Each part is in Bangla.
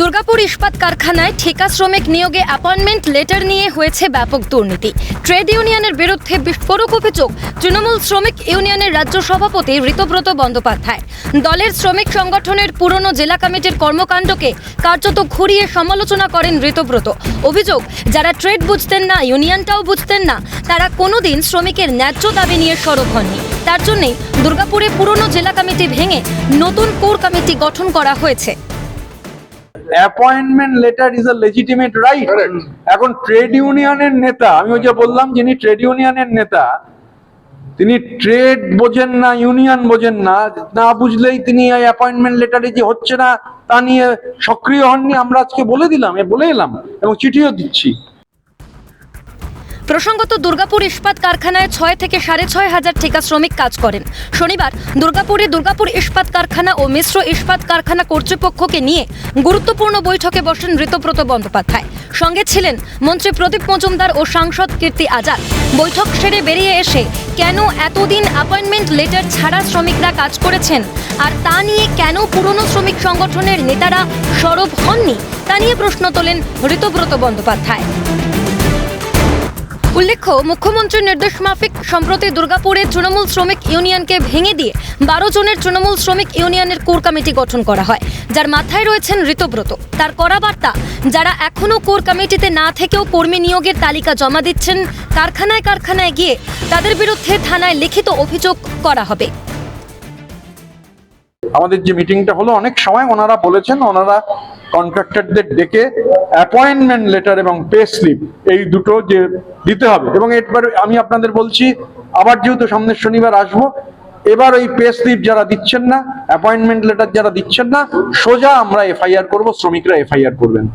দুর্গাপুর ইস্পাত কারখানায় ঠিকা শ্রমিক নিয়োগে অ্যাপয়েন্টমেন্ট লেটার নিয়ে হয়েছে ব্যাপক দুর্নীতি। ট্রেড ইউনিয়নের বিরুদ্ধে বিস্ফোরক অভিযোগ তৃণমূল শ্রমিক ইউনিয়নের রাজ্য সভাপতি ঋতব্রত বন্দ্যোপাধ্যায়। দলের শ্রমিক সংগঠনের পুরনো জেলা কমিটির কর্মকাণ্ডকে কার্যত ঘুরিয়ে সমালোচনা করেন ঋতব্রত। অভিযোগ, যারা ট্রেড বুঝতেন না, ইউনিয়নটাও বুঝতেন না, তারা কোনোদিন শ্রমিকের ন্যায্য দাবি নিয়ে সরব হননি। তার জন্যই দুর্গাপুরে পুরনো জেলা কমিটি ভেঙে নতুন কোর কমিটি গঠন করা হয়েছে। Appointment letter is a legitimate right এখন ট্রেড ইউনিয়নের নেতা আমি ওই যে বললাম যিনি ট্রেড ইউনিয়নের নেতা তিনি ট্রেড বোঝেন না ইউনিয়ন বোঝেন না না বুঝলেই তিনি এই অ্যাপয়েন্টমেন্ট লেটারে যে হচ্ছে না তা নিয়ে সক্রিয় হননি আমরা আজকে বলে দিলাম এ বলে এলাম এবং চিঠিও দিচ্ছি। প্রসঙ্গত দুর্গাপুর ইস্পাত কারখানায় ছয় থেকে সাড়ে ছয় হাজার ঠিকা শ্রমিক কাজ করেন। শনিবার দুর্গাপুরে দুর্গাপুর ইস্পাত কারখানা ও মিশ্র ইস্পাত কারখানা কর্তৃপক্ষকে নিয়ে গুরুত্বপূর্ণ বৈঠকে বসেন ঋতব্রত বন্দ্যোপাধ্যায়। সঙ্গে ছিলেন মন্ত্রী প্রদীপ মজুমদার ও সাংসদ কীর্তি আজাদ। বৈঠক সেরে বেরিয়ে এসে কেন এতদিন অ্যাপয়েন্টমেন্ট লেটার ছাড়া শ্রমিকরা কাজ করেছেন? আর তা নিয়ে কেন পুরনো শ্রমিক সংগঠনের নেতারা সরব হননি? তা নিয়ে প্রশ্ন তোলেন ঋতব্রত বন্দ্যোপাধ্যায়। উল্লেখ্য, মুখ্যমন্ত্রীর নির্দেশ মাফিক সম্প্রতি দুর্গাপুরে তৃণমূল শ্রমিক ইউনিয়নকে ভেঙে দিয়ে বারো জনের তৃণমূল শ্রমিক ইউনিয়নের কোর কমিটি গঠন করা হয়, যার মাথায় রয়েছেন ঋতব্রত। তার করা বার্তা, যারা এখনও কোর কমিটিতে না থেকেও কর্মী নিয়োগের তালিকা জমা দিচ্ছেন, কারখানায় কারখানায় গিয়ে তাদের বিরুদ্ধে থানায় লিখিত অভিযোগ করা হবে। আমাদের যে মিটিংটা হলো, অনেক সময় ওনারা বলেছেন, ওনারা কন্ট্রাক্টরদের ডেকে অ্যাপয়েন্টমেন্ট লেটার এবং পে স্লিপ এই দুটো যে দিতে হবে। এবং এবার আমি আপনাদের বলছি, আবার যেহেতু সামনের শনিবার আসব, এবার ওই পে স্লিপ যারা দিচ্ছেন না অ্যাপয়েন্টমেন্ট লেটার যারা দিচ্ছেন না, সোজা আমরা এফআইআর করব, শ্রমিকরা এফআইআর করবেন।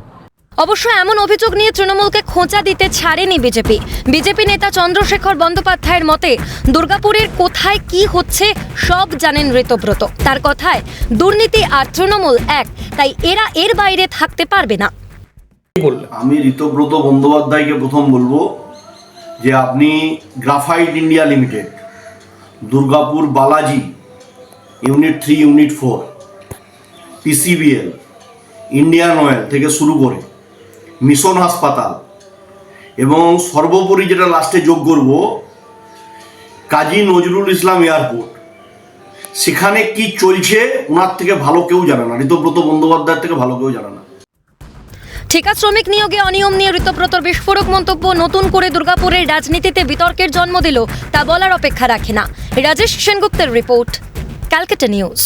অবশ্য এমন অভিযোগ নিয়ে তৃণমূলকে খোঁচা দিতে ছাড়েনি বিজেপি। বিজেপি নেতা চন্দ্রশেখর বন্দ্যোপাধ্যায়ের মতে, দুর্গাপুরের কোথায় কি হচ্ছে সব জানেন ঋতব্রত। তার কথায়, দুর্নীতি আর তৃণমূল এক, তাই এরা এর বাইরে থাকতে পারবে না। আমি ঋতব্রত বন্দ্যোপাধ্যায়কে প্রথম বলব যে আপনি Graphite India Limited, Durgapur Balaji, unit three, unit four PCBL Indian Oil থেকে শুরু করে মিশন হাসপাতাল এবং সর্বোপরি যেটা লাস্টে যোগ করব, কাজী নজরুল ইসলাম এয়ারপোর্ট। সেখানে কি চলছে, ওনার থেকে ভালো কেউ জানে না, ঋতব্রত বন্দ্যোপাধ্যায়ের থেকে ভালো কেউ জানে না। ঠিকা শ্রমিক নিয়োগে অনিয়ম নিয়ে ঋতব্রত বিস্ফোরক মন্তব্য নতুন করে দুর্গাপুরের রাজনীতিতে বিতর্কের জন্ম দিল তা বলার অপেক্ষা রাখে না। রাজেশ সেনগুপ্তের রিপোর্ট। ক্যালকাটা নিউজ।